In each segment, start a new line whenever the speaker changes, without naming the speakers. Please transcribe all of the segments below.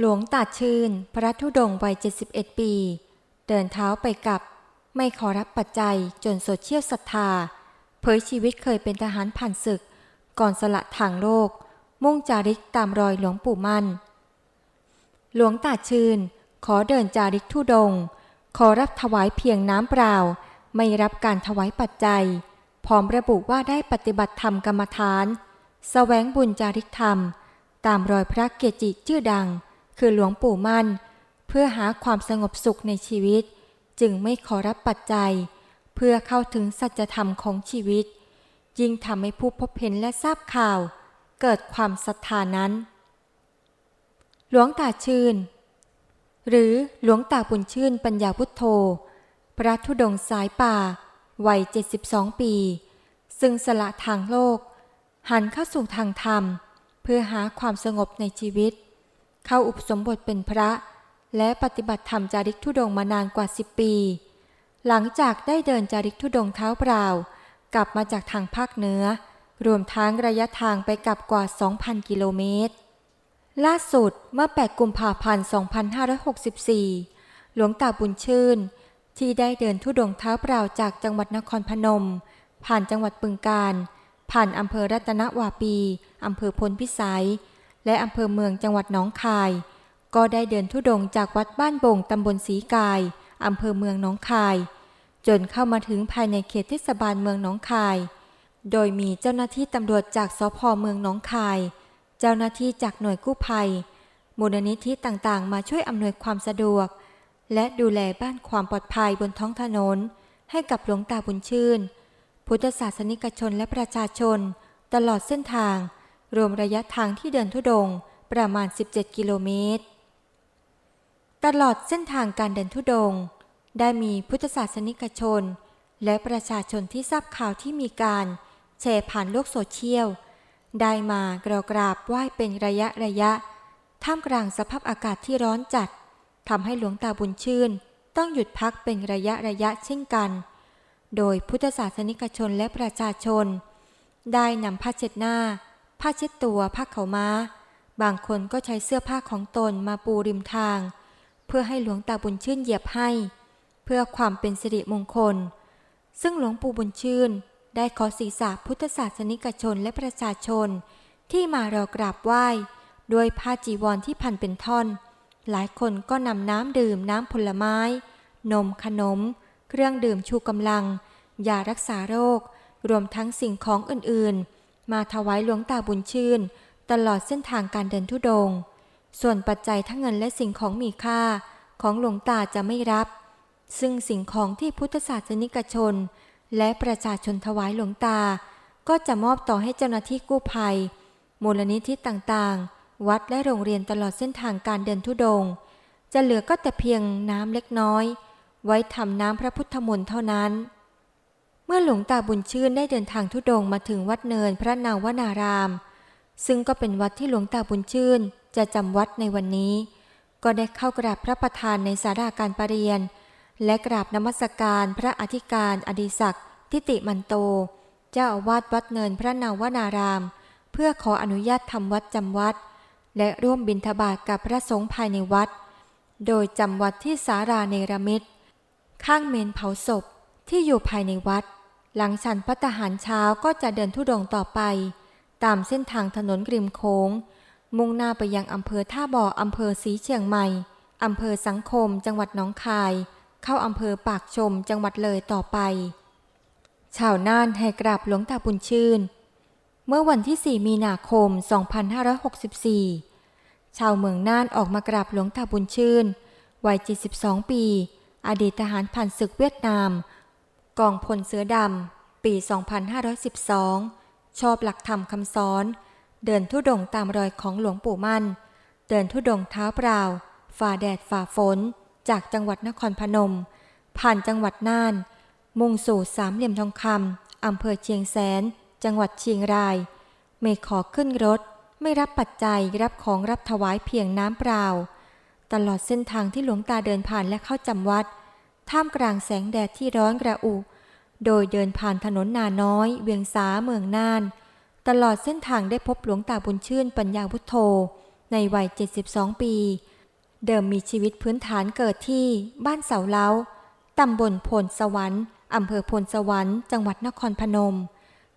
หลวงตาชื่น พระธุดงวัย 71 ปี เดินเท้าไปกับ ไม่ขอรับปัจจัยจนโซเชียลศรัทธา เผยชีวิตเคยเป็นทหารผ่านศึก ก่อนสละทางโลก มุ่งจาริกตามรอยหลวงปู่มั่น หลวงตาชื่น ขอเดินจาริกธุดง ขอรับถวายเพียงน้ำเปล่า ไม่รับการถวายปัจจัย พร้อมระบุว่าได้ปฏิบัติธรรมกรรมฐานแสวงบุญจาริกธรรม ตามรอยพระเกจิชื่อดัง คือหลวงปู่มั่น เพื่อหาความสงบสุขในชีวิต จึงไม่ขอรับปัจจัย เพื่อเข้าถึงสัจธรรมของชีวิต ยิ่งทำให้ผู้พบเห็นและทราบข่าว เกิดความศรัทธานั้น หลวงตาชื่น หรือหลวงตาบุญชื่นปัญญาพุทโธ พระธุดงสายป่า วัย 72 ปี ซึ่งสละทางโลก หันเข้าสู่ทางธรรม เพื่อหาความสงบในชีวิต เข้าอุปสมบทเป็นพระ และปฏิบัติธรรมจาริกธุดงมานานกว่า10ปี หลังจากได้เดินจาริกธุดงเท้าเปล่า กลับมาจากทางภาคเหนือ รวมทั้งระยะทางไปกลับกว่า 2,000 กิโลเมตร ล่าสุดเมื่อ 8 กุมภาพันธ์ 2564 หลวงตาบุญชื่น ที่ได้เดินทุดงเท้าเปล่าจากจังหวัดนครพนม ผ่านจังหวัดบึงกาฬผ่านอำเภอรัตนวาปี อำเภอพลพิสัย และอำเภอเมืองจังหวัดหนองคาย ก็ได้เดินทุดงจากวัดบ้านบงตำบลสีกายอำเภอเมืองหนองคาย จนเข้ามาถึงภายในเขตเทศบาลเมืองหนองคาย โดยมีเจ้าหน้าที่ตำรวจจากสพเมืองหนองคาย เจ้าหน้าที่จากหน่วยกู้ภัย มูลนิธิต่างๆ มาช่วยอำนวยความสะดวก และดูแลบ้านความปลอดภัยบนท้องถนน ให้กับหลวงตาบุญชื่น พุทธศาสนิกชนและประชาชน ตลอดเส้นทาง รวมระยะทางที่เดินทุดงประมาณ 17 กิโลเมตร ตลอดเส้นทางการเดินทุดง ได้มีพุทธศาสนิกชน และประชาชนที่ทราบข่าวที่มีการแชร์ผ่านโลกโซเชียล ได้มากรากราบไหว้เป็นระยะระยะ ท่ามกลางสภาพอากาศที่ร้อนจัดทำให้หลวงตาบุญชื่น ต้องหยุดพักเป็นระยะระยะเช่นกัน โดยพุทธศาสนิกชนและประชาชน ได้นำผ้าเช็ดหน้า ผ้าเช็ดตัวผ้าเขาวม้า บางคนก็ใช้เสื้อผ้าของตนมาปูริมทาง เพื่อให้หลวงตาบุญชื่นเหยียบให้ เพื่อความเป็นสิริมงคล ซึ่งหลวงปู่บุญชื่น ได้ขอศีรษะพุทธศาสนิกชนและประชาชน ที่มารอกราบไหว้ด้วยผ้าจีวรที่พันเป็นท่อน หลายคนก็นำน้ำดื่มน้ำผลไม้ นมขนม เครื่องดื่มชูกำลังยารักษาโรค รวมทั้งสิ่งของอื่นๆ มาถวายหลวงตาบุญชื่น ตลอดเส้นทางการเดินทุดง ส่วนปัจจัยทั้งเงินและสิ่งของมีค่าของหลวงตาจะไม่รับ ซึ่งสิ่งของที่พุทธศาสนิกชน และประชาชนถวายหลวงตา ก็จะมอบต่อให้เจ้าหน้าที่กู้ภัย มูลนิธิต่างๆ วัดและโรงเรียนตลอดเส้นทางการเดินทุดง จะเหลือก็แต่เพียงน้ำเล็กน้อย ไว้ทำน้ำพระพุทธมนต์เท่านั้น เมื่อหลวงตาบุญชื่นได้เดินทางทุดงมาถึงวัดเนินพระนาวนาราม ซึ่งก็เป็นวัดที่หลวงตาบุญชื่นจะจำวัดในวันนี้ ก็ได้เข้ากราบพระประธานในสาราการประเรียน และกราบนมัสการพระอธิการอดิศักดิ์ทิติมันโต เจ้าอาวาสวัดเนินพระนาวนาราม เพื่อขออนุญาตทำวัดจำวัด และร่วมบิณฑบาตกับพระสงฆ์ภายในวัด โดยจำวัดที่สาราเนรมิตข้างเมนเผาศพที่อยู่ภายในวัด หลังฉันพัตหารเช้าก็จะเดินทุดงต่อไป ตามเส้นทางถนนกริมโค้ง มุ่งหน้าไปยังอำเภอท่าบ่ออำเภอสีเชียงใหม่อำเภอสังคม จังหวัดหนองคาย เข้าอำเภอปากชมจังหวัดเลยต่อไป ชาวน่านให้กราบหลวงตาบุญชื่น เมื่อวันที่ 4 มีนาคม 2564 ชาวเมืองน่านออกมากราบหลวงตาบุญชื่น วัย 72 ปี อดีตทหารผ่านศึกเวียดนาม กองพลเสือดำ ปี 2512 ชอบหลักธรรมคำสอน เดินทุดงค์ตามรอยของหลวงปู่มั่น เดินทุดงค์เท้าเปล่า ฝ่าแดดฝ่าฝน จากจังหวัดนครพนม ผ่านจังหวัดน่าน มุ่งสู่สามเหลี่ยมทองคำอำเภอเชียงแสน จังหวัดเชียงราย ไม่ขอขึ้นรถ ไม่รับปัจจัยรับของรับถวายเพียงน้ำเปล่า ตลอดเส้นทางที่หลวงตาเดินผ่านและเข้าจำวัด ท่ามกลางแสงแดดที่ร้อนกระอุ โดยเดินผ่านถนนนาน้อย เวียงสาเมืองน่าน ตลอดเส้นทางได้พบหลวงตาบุญชื่นปัญญาพุทโธ ในวัย 72 ปี เดิมมีชีวิตพื้นฐานเกิดที่บ้านเสาเล้า ตำบลพลสวรรค์อำเภอพลสวรรค์ จังหวัดนครพนม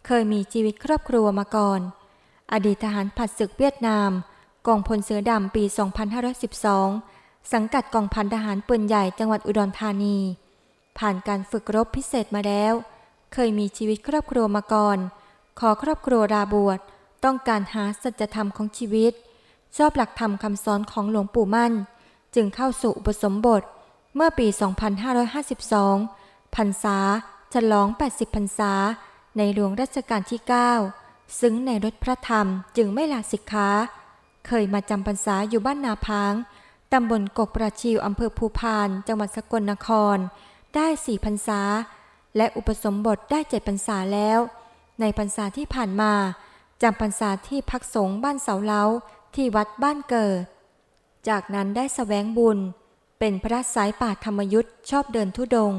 เคยมีชีวิตครอบครัวมาก่อน อดีตทหารผัดศึกเวียดนาม กองพลเสือดำปี 2512 สังกัดกองพันทหารปืนใหญ่จังหวัดอุดรธานี ผ่านการฝึกรบพิเศษมาแล้ว เคยมีชีวิตครอบครัวมาก่อน ขอครอบครัวราบวชต้องการหาสัจธรรมของชีวิต ชอบหลักธรรมคำสอนของหลวงปู่มั่น จึงเข้าสู่อุปสมบท เมื่อปี 2552พรรษาฉลอง 80พรรษา ในหลวงรัชกาลที่ 9 ซึ้งในรถพระธรรมจึงไม่ลาสิกขา เคยมาจำพรรษาอยู่บ้านนาพาง ตำบลกกประชิวอำเภอภูพาน จังหวัดสกลนคร ได้สี่พรรษา และอุปสมบทได้เจ็ดพรรษาแล้ว ในพรรษาที่ผ่านมาจำพรรษาที่พักสงฆ์บ้านเสาเล้าที่วัดบ้านเกิด จากนั้นได้สแสวงบุญ เป็นพระสายป่าธรรมยุทธ์ชอบเดินทุดง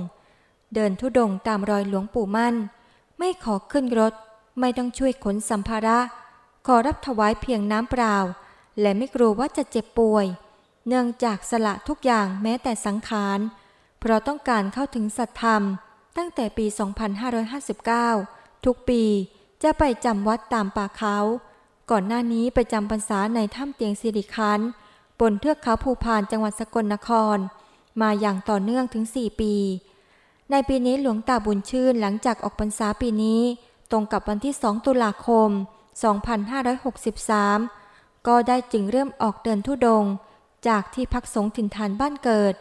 เดินทุดงตามรอยหลวงปู่มั่น ไม่ขอขึ้นรถ ไม่ต้องช่วยขนสัมภาระ ขอรับถวายเพียงน้ำเปล่า และไม่กลัวว่าจะเจ็บป่วย เนื่องจากสละทุกอย่างแม้แต่สังขาร เพราะต้องการเข้าถึงสัตธรรม ตั้งแต่ปี 2559 ทุกปีจะไปจำวัดตามป่าเขา ก่อนหน้านี้ไปจำพรรษาในถ้ำเตียงสิริคันบนเทือกเขาภูพานจังหวัดสกลนคร มาอย่างต่อเนื่องถึง 4 ปี ในปีนี้หลวงตาบุญชื่นหลังจากออกพรรษาปีนี้ ตรงกับวันที่ 2 ตุลาคม 2563 ก็ได้จึงเริ่มออกเดินทุดง จากที่พักสงฆ์ถิ่นฐานบ้านเกิด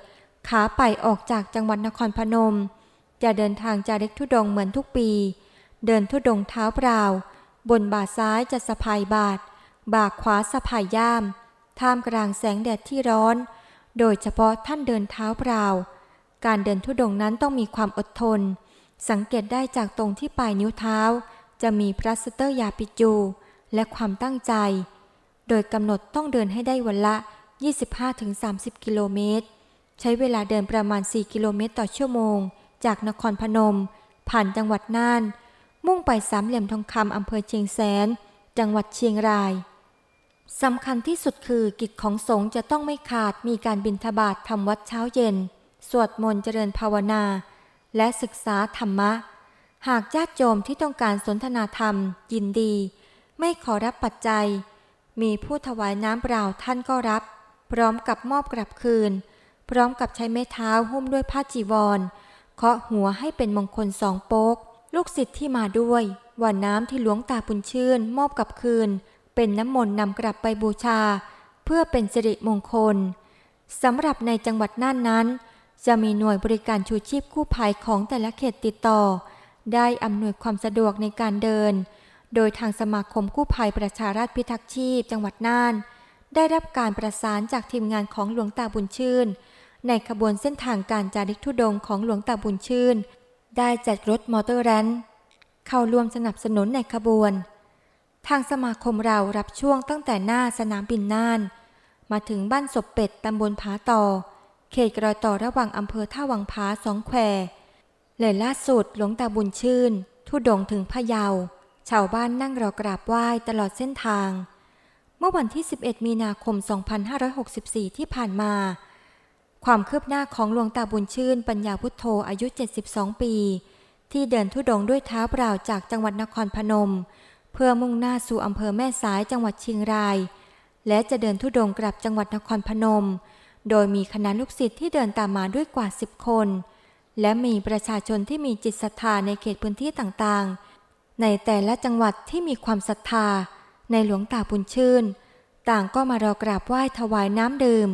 ขาไปออกจากจังหวัดนครพนม จะเดินทางจาริกทุดงเหมือนทุกปี เดินทุดงเท้าเปล่า บนบ่าซ้ายจะสะพายบาทบ่าขวาสะพายย่าม ท่ามกลางแสงแดดที่ร้อน โดยเฉพาะท่านเดินเท้าเปล่า การเดินทุดงนั้นต้องมีความอดทน สังเกตได้จากตรงที่ปลายนิ้วเท้า จะมีพลาสเตอร์ยาปิจู และความตั้งใจ โดยกำหนดต้องเดินให้ได้วันละ 25-30 กิโลเมตร ใช้เวลาเดินประมาณ 4 กิโลเมตรต่อชั่วโมง จากนครพนม ผ่านจังหวัดน่าน มุ่งไปสามเหลี่ยมทองคำอำเภอเชียงแสน จังหวัดเชียงรายสำคัญที่สุดคือกิจของสงฆ์จะต้องไม่ขาดมีการบิณฑบาตทำวัดเช้าเย็น สวดมนต์เจริญภาวนา และศึกษาธรรมะ หากญาติโยมที่ต้องการสนทนาธรรม ยินดี ไม่ขอรับปัจจัย มีผู้ถวายน้ำเปล่าท่านก็รับ พร้อมกับมอบกลับคืน พร้อมกับใช้ไม้เท้าหุ้มด้วยผ้าจีวร เคาะหัวให้เป็นมงคลสองโป๊ก ลูกศิษย์ที่มาด้วยว่าน้ำที่หลวงตาบุญชื่น มอบกับคืน เป็นน้ำมนต์นำกลับไปบูชา เพื่อเป็นสิริมงคลสำหรับในจังหวัดน่านนั้น จะมีหน่วยบริการชูชีพกู้ภัยของแต่ละเขตติดต่อ ได้อำนวยความสะดวกในการเดิน โดยทางสมาคมกู้ภัยประชาราษฎร์พิทักษ์ชีพ จังหวัดน่าน ได้รับการประสานจากทีมงานของหลวงตาบุญชื่น ในขบวนเส้นทางการจาริกธุดงของหลวงตาบุญชื่น ได้จัดรถมอเตอร์แรนเข้าร่วมสนับสนุนในขบวน ทางสมาคมเรารับช่วงตั้งแต่หน้าสนามบินน่าน มาถึงบ้านศพเป็ดตำบลผาต่อ เขตรอยต่อระหว่างอำเภอท่าวังผาสองแควและล่าสุดหลวงตาบุญชื่น ทุดงถึงพะเยา ชาวบ้านนั่งรอกราบไหว้ตลอดเส้นทาง เมื่อวันที่ 11 มีนาคม 2564 ที่ผ่านมา ความคืบหน้าของหลวงตาบุญชื่น ปัญญาพุทโธอายุ 72 ปี ที่เดินทุดงค์ด้วยเท้าเปล่าจากจังหวัดนครพนม เพื่อมุ่งหน้าสู่อำเภอแม่สายจังหวัดเชียงราย และจะเดินทุดงค์กลับจังหวัดนครพนม โดยมีคณะลูกศิษย์ที่เดินตามมาด้วยกว่า 10 คน และมีประชาชนที่มีจิตศรัทธาในเขตพื้นที่ต่างๆ ในแต่ละจังหวัดที่มีความศรัทธา ในหลวงตาบุญชื่น ต่างก็มารอกราบไหว้ถวายน้ำดื่ม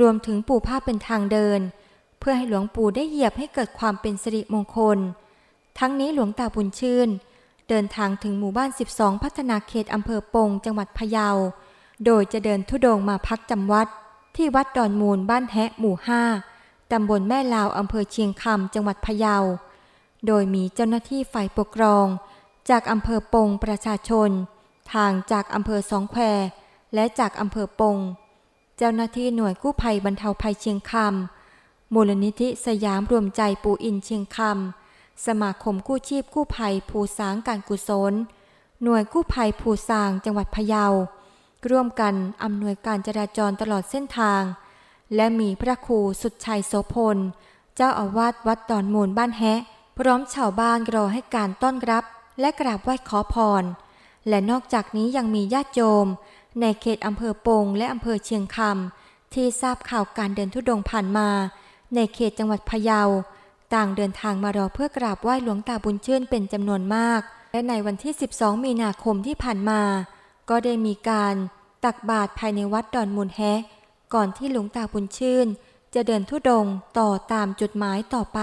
รวมถึงปูผ้าเป็นทางเดิน เพื่อให้หลวงปู่ได้เหยียบให้เกิดความเป็นสิริมงคล ทั้งนี้หลวงตาบุญชื่น เดินทางถึงหมู่บ้าน 12 พัฒนาเขตอำเภอปงจังหวัดพะเยา โดยจะเดินทุดงมาพักจำวัด ที่วัดดอนมูลบ้านแฮะหมู่5ตำบลแม่ลาวอำเภอเชียงคำจังหวัดพะเยา โดยมีเจ้าหน้าที่ฝ่ายปกครอง จากอำเภอปงประชาชน ทางจากอำเภอสองแควและจากอำเภอปง เจ้าหน้าที่หน่วยกู้ภัยบรรเทาภัยเชียงคำมูลนิธิสยามรวมใจปูอินเชียงคำสมาคมกู้ชีพกู้ภัยภูสางการกุศล หน่วยกู้ภัยภูสางจังหวัดพะเยา ร่วมกันอำนวยการจราจรตลอดเส้นทาง และมีพระครูสุดชัยโสพล เจ้าอาวาสวัดดอนมูลบ้านแฮะ พร้อมชาวบ้านรอให้การต้อนรับและกราบไหว้ขอพร และนอกจากนี้ยังมีญาติโยม ในเขตอำเภอปงและอำเภอเชียงคำที่ทราบข่าวการเดินทุดงผ่านมา ในเขตจังหวัดพะเยา ต่างเดินทางมารอเพื่อกราบไหว้หลวงตาบุญชื่นเป็นจำนวนมาก และในวันที่ 12 มีนาคมที่ผ่านมา ก็ได้มีการตักบาตรภายในวัดดอนมูลแฮก่อนที่หลวงตาบุญชื่น จะเดินทุดงต่อตามจุดหมายต่อไป